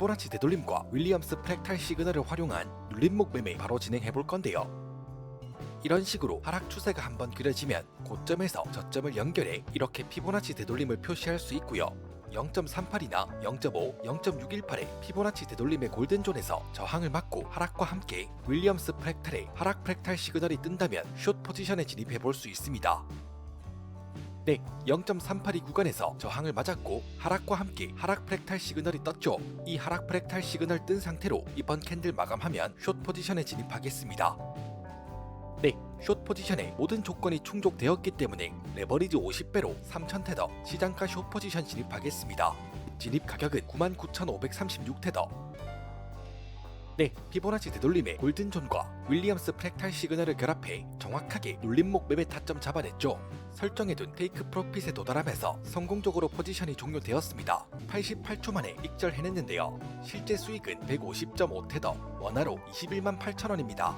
피보나치 되돌림과 윌리엄스 프랙탈 시그널을 활용한 눌림목 매매 바로 진행해 볼 건데요. 이런 식으로 하락 추세가 한번 그려지면 고점에서 저점을 연결해 이렇게 피보나치 되돌림을 표시할 수 있고요. 0.38이나 0.5, 0.618의 피보나치 되돌림의 골든존에서 저항을 맞고 하락과 함께 윌리엄스 프랙탈의 하락 프랙탈 시그널이 뜬다면 숏 포지션에 진입해 볼 수 있습니다. 네, 0.382 구간에서 저항을 맞았고 하락과 함께 하락 프랙탈 시그널이 떴죠. 이 하락 프랙탈 시그널 뜬 상태로 이번 캔들 마감하면 숏 포지션에 진입하겠습니다. 네, 숏 포지션에 모든 조건이 충족되었기 때문에 레버리지 50배로 3,000테더 시장가 숏 포지션 진입하겠습니다. 진입 가격은 99,536테더. 네, 피보나치 되돌림의 골든존과 윌리엄스 프랙탈 시그널을 결합해 정확하게 눌림목 매매 타점 잡아냈죠. 설정해둔 테이크 프로핏에 도달하면서 성공적으로 포지션이 종료되었습니다. 88초 만에 익절해냈는데요. 실제 수익은 150.5테더, 원화로 21만 8천원입니다.